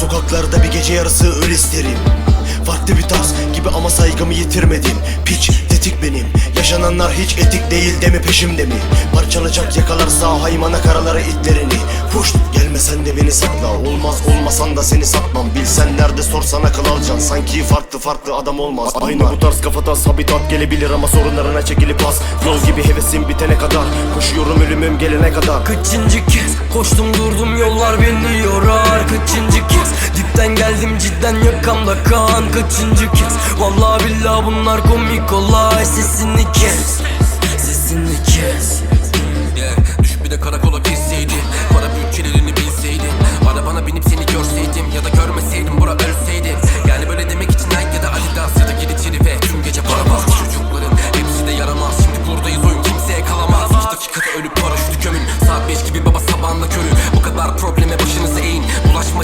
Sokaklarda bir gece yarısı öl isterim. Farklı bir tarz gibi ama saygımı yitirmedim. Piç tetik benim. Yaşananlar hiç etik değil de mi peşimde mi? Parçalacak yakalarsa haymana karalara itlerini. Puş gelme sen de beni sakla. Olmaz olmasan da seni satmam. Bilsen nerede sorsan akıl alacaksın. Sanki farklı farklı adam olmaz. Aynı bu tarz kafatas habitat gelebilir ama sorunlarına çekilip pas Yol gibi hevesim bitene kadar. Koşuyorum ölümüm gelene kadar. Kaçıncı kez koştum durdum yollar beni yorar Kaçıncı kez? Dipten geldim cidden yakamda kan Kaçıncı kez? Vallahi billahi bunlar komik olay Sesini kes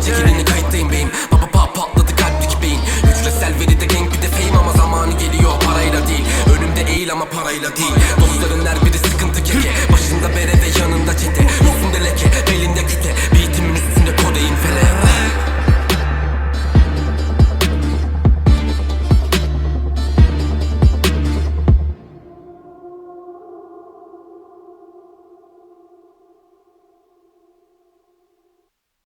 Gelini kayıttayım beyim. Baba pa patladı kalpteki beyin. Hücresel veride gang bir de fame Ama zamanı geliyor parayla değil. Önümde eğil ama parayla değil. Dostların her biri